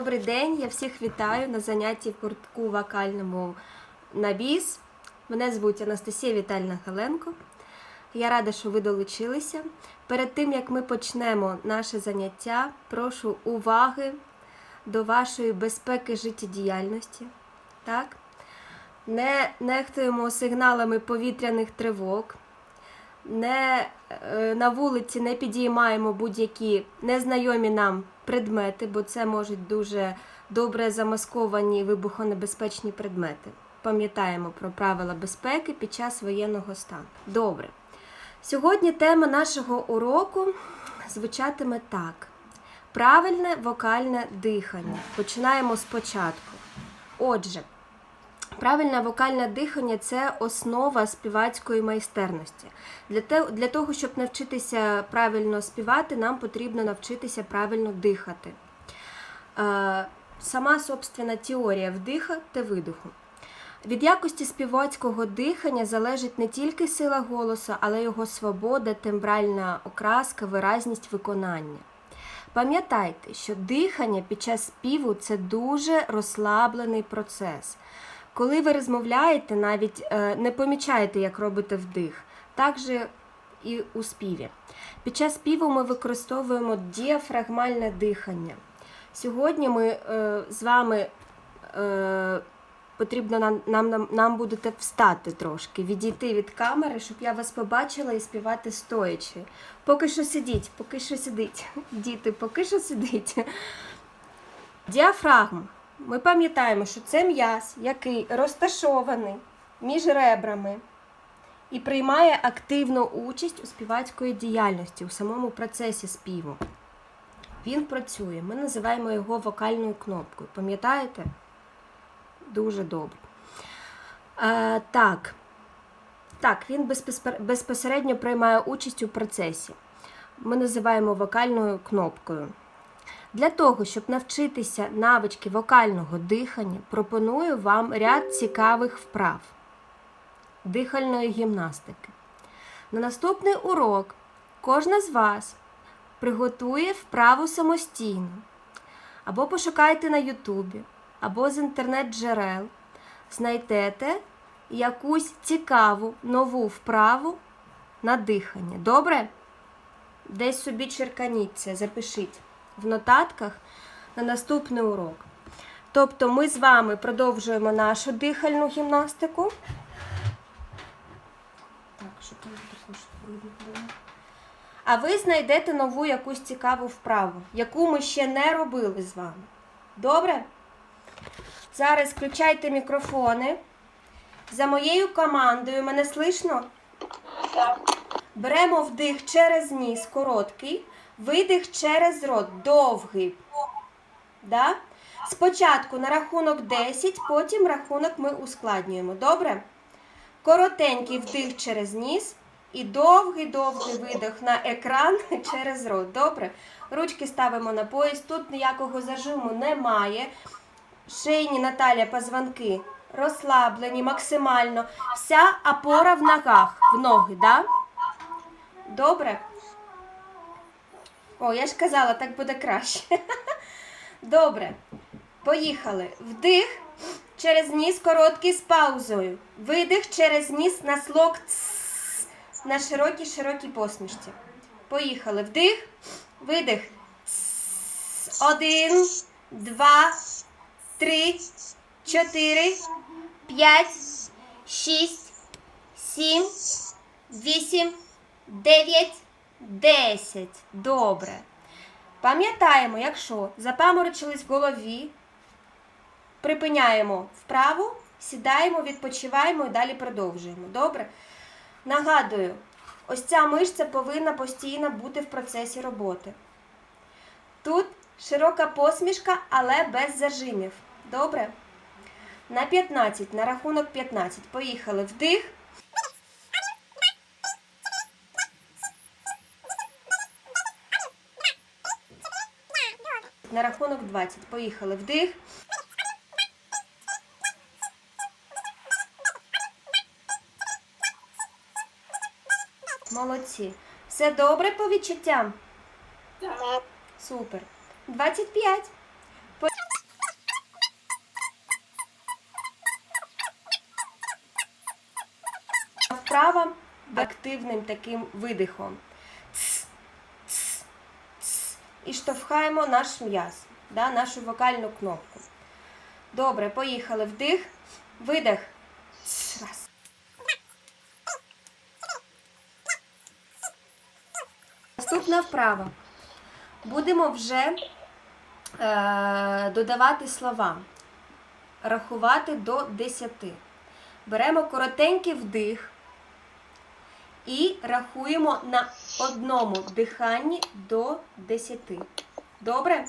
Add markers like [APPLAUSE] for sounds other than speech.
день, я всіх вітаю на занятті в гуртку вокальному на біс. Мене звуть Анастасія Вітальна Галенко. Я рада, що ви долучилися. Перед тим як ми почнемо наше заняття, прошу уваги до вашої безпеки життєдіяльності. Так? Не нехтуємо сигналами повітряних тривог. Не е, на вулиці не підіймаємо будь-які незнайомі нам предмети, бо це можуть дуже добре замасковані вибухонебезпечні предмети. Пам'ятаємо про правила безпеки під час воєнного стану. Добре. Сьогодні тема нашого уроку звучатиме так: правильне вокальне дихання. Починаємо спочатку. Отже, Правильне вокальне дихання це основа співацької майстерності. Для, те, для того, щоб навчитися правильно співати, нам потрібно навчитися правильно дихати. Е, сама собственна теорія вдиха та видиху. Від якості співацького дихання залежить не тільки сила голосу, але й його свобода, тембральна окраска, виразність виконання. Пам'ятайте, що дихання під час співу це дуже розслаблений процес. Коли ви розмовляєте, навіть е, не помічаєте, як робите вдих. Так же і у співі. Під час співу ми використовуємо діафрагмальне дихання. Сьогодні ми е, з вами е, потрібно нам, нам, нам, нам будете встати трошки, відійти від камери, щоб я вас побачила і співати стоячи. Поки що сидіть, поки що сидіть. Діти, поки що сидіть. Діафрагма. Ми пам'ятаємо, що це м'яз, який розташований між ребрами і приймає активну участь у співацької діяльності, у самому процесі співу. Він працює. Ми називаємо його вокальною кнопкою. Пам'ятаєте? Дуже добре. Е, так. Так, він безпосередньо приймає участь у процесі. Ми називаємо вокальною кнопкою. Для того, щоб навчитися навички вокального дихання, пропоную вам ряд цікавих вправ дихальної гімнастики. На наступний урок кожна з вас приготує вправу самостійно, або пошукайте на Ютубі, або з інтернет-джерел, знайдете якусь цікаву нову вправу на дихання. Добре? Десь собі черканіть це, запишіть в нотатках на наступний урок. Тобто ми з вами продовжуємо нашу дихальну гімнастику. Так? А ви знайдете нову якусь цікаву вправу, яку ми ще не робили з вами. Добре? Зараз включайте мікрофони. За моєю командою, мене слышно? Беремо вдих через ніс короткий, видих через рот довгий. Да? Спочатку на рахунок 10, потім рахунок ми ускладнюємо. Добре? Коротенький вдих через ніс і довгий-довгий видих на екран [LAUGHS] через рот. Добре? Ручки ставимо на пояс. Тут ніякого зажиму немає. Шийні Наталя позвонки розслаблені максимально. Вся опора в ногах, в ноги, да? Добре? О, я ж казала, так буде краще. [LAUGHS] Добре. Поїхали. Вдих через ніс короткий з паузою. Видих через ніс на слог «ц» на широкій широкій посмішці. Поїхали. Вдих, видих. Один, два, три, чотири, п'ять, шість, сім, вісім, дев'ять, десять. Добре. Пам'ятаємо, якщо запаморочились в голові, припиняємо вправу, сідаємо, відпочиваємо і далі продовжуємо. Добре? Нагадую, ось ця мишця повинна постійно бути в процесі роботи. Тут широка посмішка, але без зажимів. Добре? На 15, на рахунок 15. Поїхали. Вдих. На рахунок 20. Поїхали вдих. Молодці. Все добре по відчуттям? Так. Супер. 25. По... Вправа активним таким видихом. І штовхаємо наш м'яз, да, нашу вокальну кнопку. Добре, поїхали. Вдих, видих. Наступна вправа. Будемо вже е, додавати слова, рахувати до 10. Беремо коротенький вдих і рахуємо на одному диханні до 10. Добре?